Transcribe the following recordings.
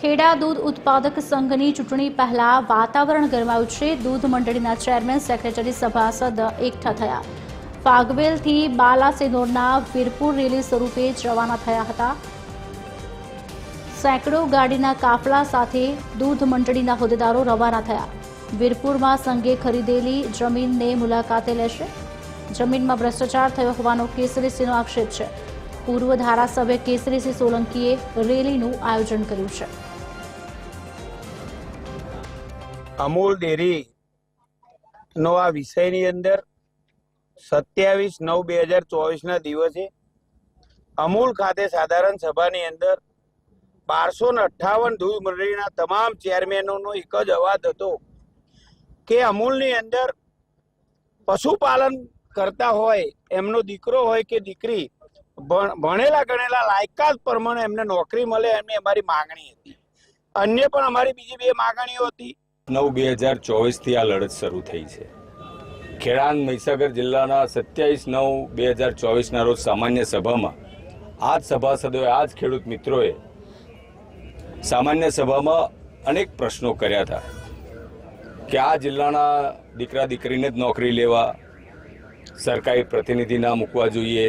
ખેડા દૂધ ઉત્પાદક સંઘની ચૂંટણી પહેલા વાતાવરણ ગરમાયું છે. દૂધ મંડળીના ચેરમેન, સેક્રેટરી સભાસદ એકઠા થયા. ફાગવેલથી બાલાસિનોરના વીરપુર રેલી સ્વરૂપે રવાના થયા હતા. સેંકડો ગાડીના કાફલા સાથે દૂધ મંડળીના હોદ્દેદારો રવાના થયા. વીરપુરમાં સંઘે ખરીદેલી જમીનને મુલાકાતે લેશે. જમીનમાં ભ્રષ્ટાચાર થયો હોવાનો કેસરીસિંહનો આક્ષેપ છે. પૂર્વ ધારાસભ્ય કેસરીસિંહ સોલંકીએ રેલીનું આયોજન કર્યું છે. અમૂલ ડેરી નો આ વિષયની અંદર સત્યાવીસ નવ બે હજાર ચોવીસના દિવસે અમૂલ ખાતે સાધારણ સભાની અંદર બારસો ને અઠ્ઠાવન દૂધ મંડળીના તમામ ચેરમેનોનો એક જ અવાજ હતો કે અમૂલની અંદર પશુપાલન કરતા હોય, એમનો દીકરો હોય કે દીકરી, ભણ- ભણેલા ગણેલા લાયકાત પ્રમાણે એમને નોકરી મળે એમની અમારી માંગણી હતી. અન્ય પણ અમારી બીજી બે માંગણીઓ હતી. નવ બે હજાર ચોવીસથી આ લડત શરૂ થઈ છે. ખેડા મહીસાગર જિલ્લાના સત્યાવીસ નવ બે હજાર ચોવીસના રોજ સામાન્ય સભામાં આ જ સભાસદોએ આ જ ખેડૂત મિત્રોએ સામાન્ય સભામાં અનેક પ્રશ્નો કર્યા હતા કે આ જિલ્લાના દીકરા દીકરીને જ નોકરી લેવા, સરકારી પ્રતિનિધિ ના મૂકવા જોઈએ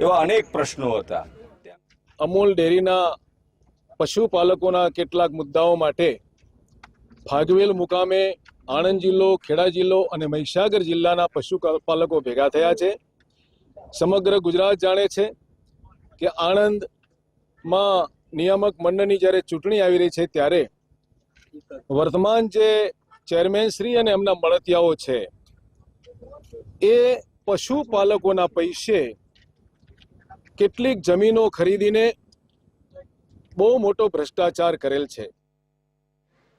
એવા અનેક પ્રશ્નો હતા. અમૂલ ડેરીના પશુપાલકોના કેટલાક મુદ્દાઓ માટે ફાગવેલ મુકામે આણંદ જિલ્લો, ખેડા જિલ્લો અને મહીસાગર જિલ્લાના પશુપાલકો ભેગા થયા છે. સમગ્ર ગુજરાત જાણે છે કે આણંદમાં નિયામક મંડળની જ્યારે ચૂંટણી આવી રહી છે ત્યારે વર્તમાન જે ચેરમેન શ્રી અને એમના મળતિયાઓ છે, એ પશુપાલકોના પૈસે કેટલીક જમીનો ખરીદીને બહુ મોટો ભ્રષ્ટાચાર કરેલ છે.